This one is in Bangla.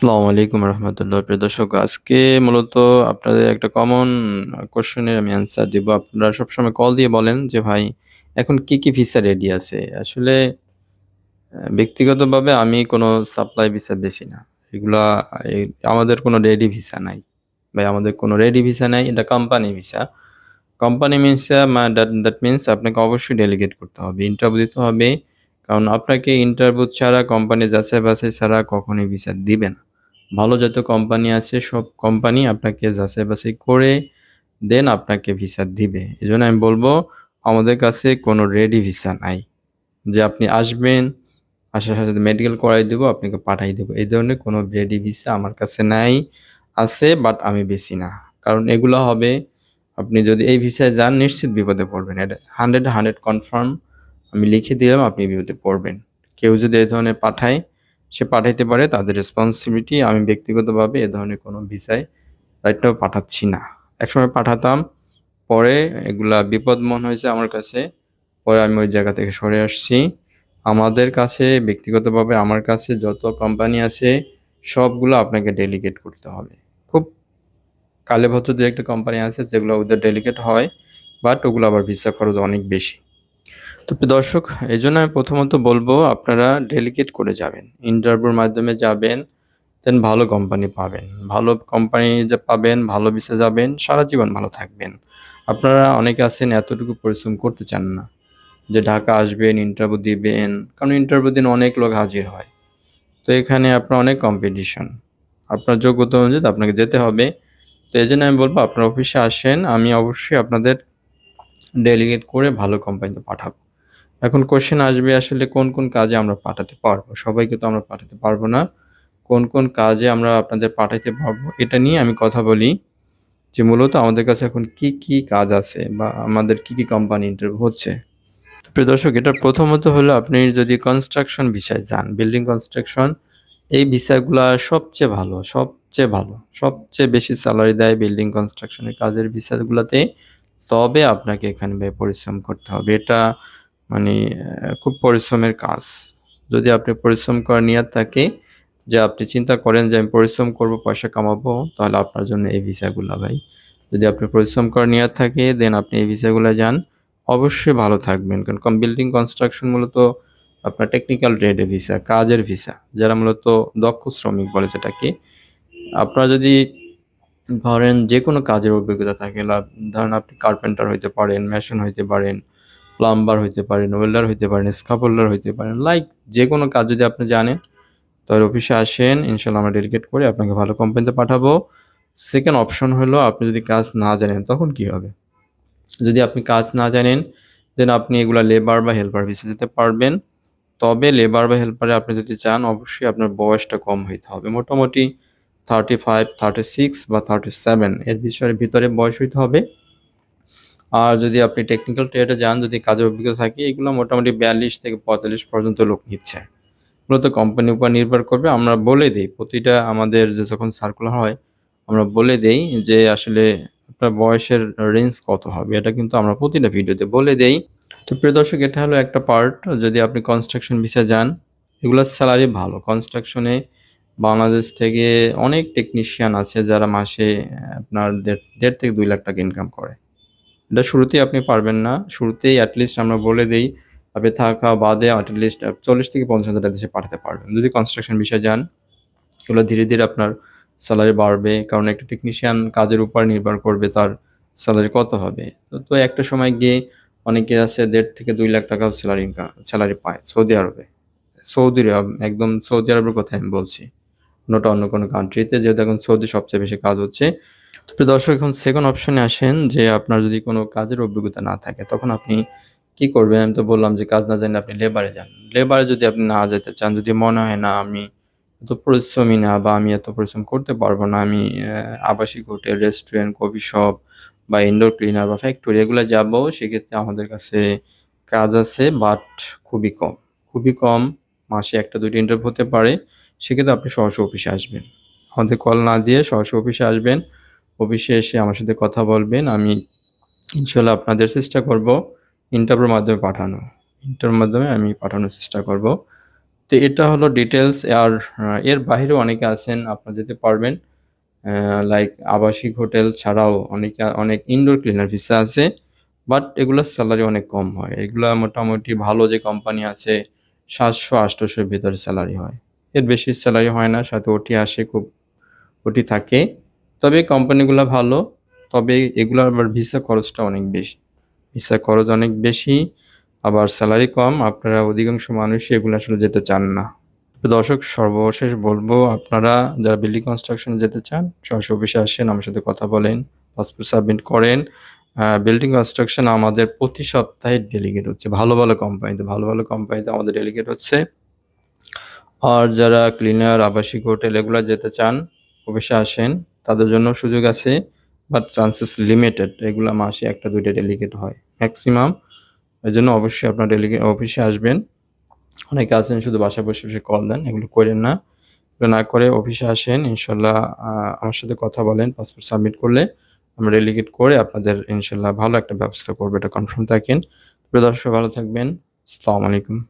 আসসালামু আলাইকুম রহমতুল্লাহ। প্রিয় দর্শক, আজকে মূলত আপনাদের একটা কমন কোশ্চেনের আমি অ্যান্সার দিব। আপনারা সবসময় কল দিয়ে বলেন যে, ভাই, এখন কি কি ভিসা রেডি আছে? আসলে ব্যক্তিগতভাবে আমি কোনো সাপ্লাই ভিসা বেশি না। এগুলা আমাদের কোনো রেডি ভিসা নাই। ভাই, আমাদের কোনো রেডি ভিসা নাই, এটা company visa company visa that means আপনাকে অবশ্যই ডেলিগেট করতে হবে ইন্টারভিউ দিতে হবে। কারণ আপনাকে ইন্টারভিউ ছাড়া কোম্পানি যাচাই বাছাই ছাড়া কখনোই ভিসা দিবে না। ভালো যত কোম্পানি আছে, সব কোম্পানি আপনাকে যাচাই বাছাই করে দেন আপনাকে ভিসা দিবে। এই জন্য আমি বলব, আমাদের কাছে কোনো রেডি ভিসা নাই। যে আপনি আসবেন, আসার সাথে মেডিকেল করাই দেবো, আপনাকে পাঠাই দেবো। এই ধরনের কোনো রেডি ভিসা আমার কাছে নাই, আছে বাট আমি বেশি না। কারণ এগুলো হবে, আপনি যদি এই ভিসায় যান, নিশ্চিত বিপদে পড়বেন। এটা হান্ড্রেড হান্ড্রেড কনফার্ম আমি লিখে দিলাম, আপনি বিপদে পড়বেন। কেউ যদি এই ধরনের পাঠায় সে পাঠাইতে পারে, তাদের রেসপন্সিবিলিটি আমি ব্যক্তিগতভাবে এ ধরনের কোনো ভিসায় রাইটটাও পাঠাচ্ছি না। একসময় পাঠাতাম, পরে এগুলা বিপদ মনে হয়েছে আমার কাছে, পরে আমি ওই জায়গা থেকে সরে আসছি। আমাদের কাছে, ব্যক্তিগতভাবে আমার কাছে যত কোম্পানি আছে, সবগুলো আপনাকে ডেলিগেট করতে হবে। খুব কালে ভদ্র দু একটা কোম্পানি আছে যেগুলো ওদের ডেলিগেট হয় বাট ওগুলো আবার ভিসা খরচ অনেক বেশি। তো দর্শক, এই জন্য আমি প্রথমত বলব আপনারা ডেলিগেট করে যাবেন। ইন্টারভিউর মাধ্যমে যাবেন দেন ভালো কোম্পানি পাবেন। ভালো কোম্পানি যে পাবেন, ভালো ভিসা যাবেন, সারা জীবন ভালো থাকবেন। আপনারা অনেকে আছেন এতটুকু পরিশ্রম করতে চান না, যে ঢাকা আসবেন ইন্টারভিউ দিবেন, কারণ ইন্টারভিউ দিন অনেক লোক হাজির হয়। তো এখানে আপনার অনেক কম্পিটিশন আপনার যোগ্যতা অনুযায়ী আপনাকে যেতে হবে। তো এই জন্য আমি বলব, আপনার অফিসে আসেন, আমি অবশ্যই আপনাদের ডেলিগেট করে ভালো কোম্পানিতে পাঠাবো। এখন কোশ্চেন আসবে আসলে কোন কোন কাজে আমরা পাঠাতে পারব? সবাইকে তো আমরা পাঠাতে পারব না। কোন কোন কাজে আমরা আপনাদের পাঠাতে পারব? এটা নিয়ে আমি কথা বলি যে মূলত আমাদের কাছে এখন কি কি কাজ আছে বা আমাদের কি কি কোম্পানি ইন্টারভিউ হচ্ছে। প্রিয় দর্শক, এটা প্রথমত হলো আপনি যদি কনস্ট্রাকশন বিষয়ে যান বিল্ডিং কনস্ট্রাকশন এই ভিসাগুলা সবচেয়ে ভালো সবচেয়ে ভালো, সবচেয়ে বেশি স্যালারি দেয় বিল্ডিং কনস্ট্রাকশনের কাজের ভিসাগুলোতে তবে আপনাকে এখানে পরিশ্রম করতে হবে। এটা মানে খুব পরিশ্রমের কাজ। যদি আপনি পরিশ্রম করার নিয়ত থাকে যে আপনি চিন্তা করেন যে আমি পরিশ্রম করব, পয়সা কামাবো, তাহলে আপনার জন্য এই ভিসাগুলো ভাই। যদি আপনি পরিশ্রম করার নিয়ত থাকে দেন আপনি এই ভিসাগুলো যান। অবশ্যই ভালো থাকবেন, কারণ কম বিল্ডিং কনস্ট্রাকশন মূলত আপনার টেকনিক্যাল ট্রেডের ভিসা, কাজের ভিসা, যারা মূলত দক্ষ শ্রমিক বলে যেটাকে। আপনারা যদি ধরেন যে কোনো কাজের অভিজ্ঞতা থাকে, ধরেন আপনি কার্পেন্টার হইতে পারেন মেশিন হইতে পারেন প্লাম্বার হইতে পারেন ওয়েল্ডার হইতে পারেন স্কাপোল্ডার হইতে পারেন লাইক যে কোনো কাজ যদি আপনি জানেন, তাহলে অফিসে আসেন ইনশাল্লাহ আমরা ডেলিগেট করে আপনাকে ভালো কোম্পানিতে পাঠাবো। সেকেন্ড অপশন হলো আপনি যদি কাজ না জানেন, তখন কি হবে? যদি আপনি কাজ না জানেন দেন আপনি এগুলা লেবার বা হেল্পার ভিসা যেতে পারবেন। তবে লেবার বা হেল্পারে আপনি যদি চান, অবশ্যই আপনার বয়সটা কম হইতে হবে। মোটামুটি থার্টি ফাইভ থার্টি সিক্স বা থার্টি সেভেন এর বিষয়ের ভিতরে বয়স হইতে হবে। আর যদি আপনি টেকনিক্যাল ট্রেডে যান, যদি কাজের অভিজ্ঞতা থাকে, এগুলো মোটামুটি বিয়াল্লিশ থেকে পঁয়তাল্লিশ পর্যন্ত লোক নিচ্ছে। মূলত কোম্পানির উপর নির্ভর করবে। আমরা বলে দিই, প্রতিটা আমাদের যে যখন সার্কুলার হয়, আমরা বলে দেই যে আসলে আপনার বয়সের রেঞ্জ কত হবে। এটা কিন্তু আমরা প্রতিটা ভিডিওতে বলে দেই। তো প্রিয় দর্শক, এটা হলো একটা পার্ট যদি আপনি কনস্ট্রাকশন ভিসা যান, এগুলোর স্যালারি ভালো। কনস্ট্রাকশনে বাংলাদেশ থেকে অনেক টেকনিশিয়ান আছে যারা মাসে আপনার দেড় দেড় থেকে দুই লাখ টাকা ইনকাম করে। এটা শুরুতেই আপনি পারবেন না। শুরুতেই অ্যাটলিস্ট আমরা বলে দিই, আপনি থাকা বাদে অ্যাটলিস্ট চল্লিশ থেকে পঞ্চাশ হাজার টাকা দেশে পাঠাতে পারবেন। যদি কনস্ট্রাকশন বিষয়ে যান, এগুলো ধীরে ধীরে আপনার স্যালারি বাড়বে, কারণ একটা টেকনিশিয়ান কাজের উপর নির্ভর করবে তার স্যালারি কত হবে। তো তো একটা সময় গিয়ে অনেকে আছে দেড় থেকে দুই লাখ টাকা স্যালারি স্যালারি পায় সৌদি আরবে। সৌদি আরব, একদম সৌদি আরবের কথা আমি বলছি, অন্যটা অন্য কোনো কান্ট্রিতে যেহেতু এখন সৌদি সবচেয়ে বেশি কাজ হচ্ছে তো দর্শক, এখন সেকেন্ড অপশনে আসেন যে আপনার যদি কোনো কাজের অভিজ্ঞতা না থাকে, তখন আপনি কি করবেন? আমি তো বললাম যে কাজ না জানলে আপনি লেবারে যান। লেবারে যদি আপনি না যেতে চান, যদি মনে হয় না আমি এত পরিশ্রমী না বা আমি এত পরিশ্রম করতে পারব না, আমি আবাসিক হোটেল রেস্টুরেন্ট কফি শপ বা ইনডোর ক্লিনার বা ফ্যাক্টরি এগুলো যাব, সেক্ষেত্রে আমাদের কাছে কাজ আছে বাট খুবই কম। খুবই কম, মাসে একটা দুইটা ইন্টারভিউ হতে পারে, সেক্ষেত্রে আপনি সরাসরি অফিসে আসবেন। আমাদের কল না দিয়ে সরাসরি অফিসে আসবেন। অফিসে এসে আমার সাথে কথা বলবেন, আমি ইনশাল্লাহ আপনাদের চেষ্টা করব ইন্টারভিউর মাধ্যমে পাঠানো। ইন্টারভিউর মাধ্যমে আমি পাঠানোর চেষ্টা করব। তো এটা হলো ডিটেলস আর এর বাইরেও অনেকে আছেন, আপনারা যেতে পারবেন। লাইক আবাসিক হোটেল ছাড়াও অনেকে, অনেক ইনডোর ক্লিনার ভিসা আছে বাট এগুলোর স্যালারি অনেক কম হয়। এগুলা মোটামুটি ভালো যে কোম্পানি আছে, সাতশো আটশোশোর ভিতরে স্যালারি হয়। এর বেশি স্যালারি হয় না, সাথে ওটি আসে খুব, ওটি থাকে। তবে কোম্পানিগুলো ভালো, তবে এগুলোর আবার ভিসা খরচটা অনেক বেশি। ভিসা খরচ অনেক বেশি, আবার স্যালারি কম, আপনারা অধিকাংশ মানুষ এগুলো আসলে যেতে চান না। তো দর্শক, সর্বশেষ বলব, আপনারা যারা বিল্ডিং কনস্ট্রাকশনে যেতে চান, সরাসরি অফিসে আসেন, আমার সাথে কথা বলেন পাসপোর্ট সাবমিট করেন। বিল্ডিং কনস্ট্রাকশন আমাদের প্রতি সপ্তাহে ডেলিগেট হচ্ছে। ভালো ভালো কোম্পানিতে ভালো ভালো কোম্পানিতে আমাদের ডেলিগেট হচ্ছে। আর যারা ক্লিনার আবাসিক হোটেল এগুলো যেতে চান, অফিসে আসেন তাদের জন্য সুযোগ আছে বাট চান্সেস লিমিটেড এগুলো মাসে একটা, দুইটা ডেলিগেট হয়। ম্যাক্সিমাম এই জন্য অবশ্যই আপনার ডেলিগেট অফিসে আসবেন। অনেকে আছেন শুধু বাসায় বসে বসে কল দেন, এগুলো করেন না। এগুলো না করে অফিসে আসেন, ইনশাল্লাহ আমার সাথে কথা বলেন পাসপোর্ট সাবমিট করলে আমরা ডেলিগেট করে আপনাদের ইনশাল্লাহ ভালো একটা ব্যবস্থা করব, এটা কনফার্ম থাকেন। দর্শক, ভালো থাকবেন। আসসালামু আলাইকুম।